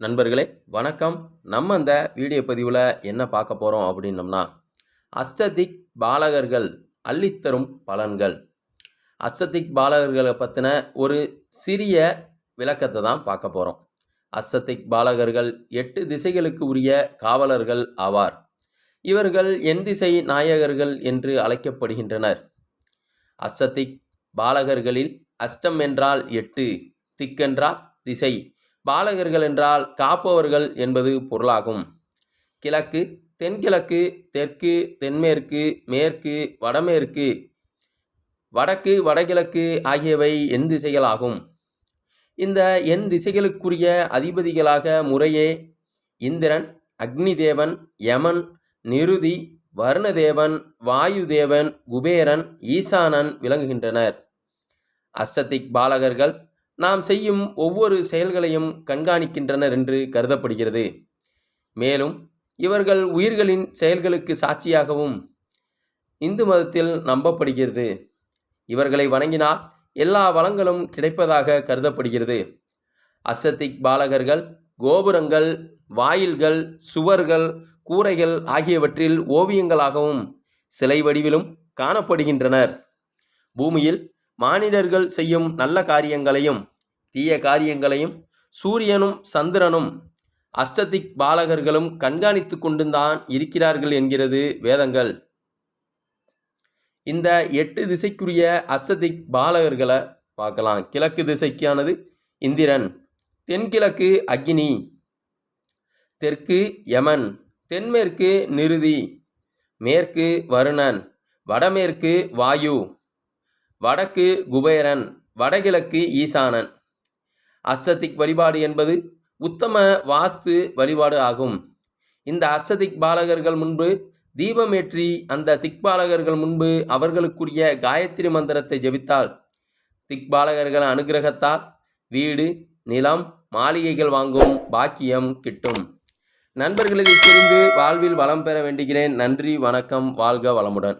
நண்பர்களே வணக்கம். நம்ம இந்த வீடியோ பதிவில் என்ன பார்க்க போகிறோம் அப்படின்னம்னா அஸ்ததிக் பாலகர்கள் அள்ளித்தரும் பலன்கள். அஸ்ததிக் பாலகர்களை பற்றின ஒரு சிறிய விளக்கத்தை தான் பார்க்க போகிறோம் அஸ்ததிக் பாலகர்கள் எட்டு திசைகளுக்கு உரிய காவலர்கள் ஆவார். இவர்கள் என் திசை நாயகர்கள் என்று அழைக்கப்படுகின்றனர். அஸ்ததிக் பாலகர்களில் அஷ்டம் என்றால் எட்டு திக்கென்றால் திசை. பாலகர்கள் என்றால் காப்பவர்கள் என்பது பொருளாகும். கிழக்கு தென்கிழக்கு தெற்கு தென்மேற்கு மேற்கு வடமேற்கு வடக்கு வடகிழக்கு ஆகியவை எண் திசைகளாகும். இந்த எண் திசைகளுக்குரிய அதிபதிகளாக முறையே இந்திரன் அக்னி தேவன் யமன் நிருதி வருணதேவன் வாயுதேவன் குபேரன் ஈசானன் விளங்குகின்றனர். அஸ்தத்திக் பாலகர்கள் நாம் செய்யும் ஒவ்வொரு செயல்களையும் கண்காணிக்கின்றனர் என்று கருதப்படுகிறது. மேலும் இவர்கள் உயிர்களின் செயல்களுக்கு சாட்சியாகவும் இந்து மதத்தில் நம்பப்படுகிறது. இவர்களை வணங்கினால் எல்லா வளங்களும் கிடைப்பதாக கருதப்படுகிறது. அசத்திக் பாலகர்கள் கோபுரங்கள் வாயில்கள் சுவர்கள் கூரைகள் ஆகியவற்றில் ஓவியங்களாகவும் சிலை வடிவிலும் காணப்படுகின்றனர். பூமியில் மானிடர்கள் செய்யும் நல்ல காரியங்களையும் தீய காரியங்களையும் சூரியனும் சந்திரனும் அஸ்ததிக் பாலகர்களும் கண்காணித்து கொண்டுதான் இருக்கிறார்கள் என்கிறது வேதங்கள். இந்த எட்டு திசைக்குரிய அஸ்ததிக் பாலகர்களை பார்க்கலாம். கிழக்கு திசைக்கானது இந்திரன் தென்கிழக்கு அக்னி தெற்கு யமன் தென்மேற்கு நிருதி மேற்கு வருணன் வடமேற்கு வாயு வடக்கு குபேரன் வடகிழக்கு ஈசானன். அஸ்ததிக் வழிபாடு என்பது உத்தம வாஸ்து வழிபாடு ஆகும். இந்த அஸ்ததிக் பாலகர்கள் முன்பு தீபமேற்றி அந்த திக்பாலகர்கள் முன்பு அவர்களுக்குரிய காயத்ரி மந்திரத்தை ஜெபித்தால் திக்பாலகர்கள் அனுகிரகத்தால் வீடு நிலம் மாளிகைகள் வாங்கும் பாக்கியம் கிட்டும். நண்பர்களை தெரிந்து வாழ்வில் வளம் பெற வேண்டுகிறேன். நன்றி வணக்கம் வாழ்க வளமுடன்.